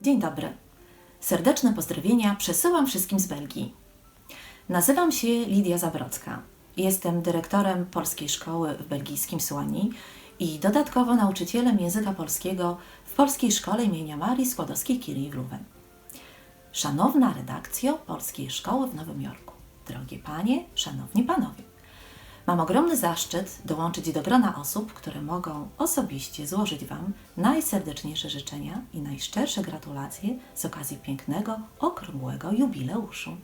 Dzień dobry. Serdeczne pozdrowienia przesyłam wszystkim z Belgii. Nazywam się Lidia Zabrocka. Jestem dyrektorem polskiej szkoły w belgijskim Słani i dodatkowo nauczycielem języka polskiego w polskiej szkole imienia Marii Skłodowskiej-Curie w Leuven. Szanowna redakcjo Polskiej Szkoły w Nowym Jorku, drogie panie, szanowni panowie. Mam ogromny zaszczyt dołączyć do grona osób, które mogą osobiście złożyć Wam najserdeczniejsze życzenia i najszczersze gratulacje z okazji pięknego, okrągłego jubileuszu.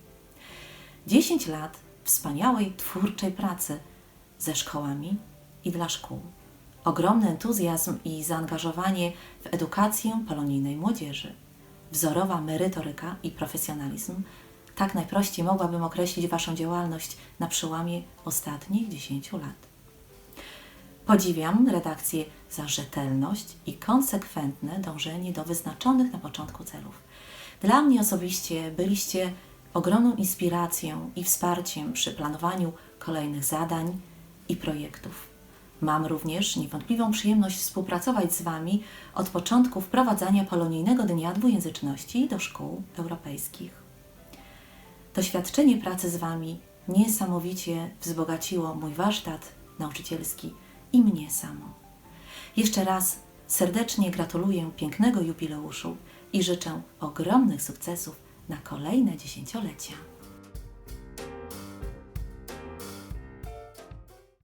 10 lat wspaniałej, twórczej pracy ze szkołami i dla szkół. Ogromny entuzjazm i zaangażowanie w edukację polonijnej młodzieży. Wzorowa merytoryka i profesjonalizm. Tak najprościej mogłabym określić Waszą działalność na przełomie ostatnich 10 lat. Podziwiam redakcję za rzetelność i konsekwentne dążenie do wyznaczonych na początku celów. Dla mnie osobiście byliście ogromną inspiracją i wsparciem przy planowaniu kolejnych zadań i projektów. Mam również niewątpliwą przyjemność współpracować z Wami od początku wprowadzania Polonijnego Dnia Dwujęzyczności do szkół europejskich. Doświadczenie pracy z Wami niesamowicie wzbogaciło mój warsztat nauczycielski i mnie samą. Jeszcze raz serdecznie gratuluję pięknego jubileuszu i życzę ogromnych sukcesów na kolejne dziesięciolecia.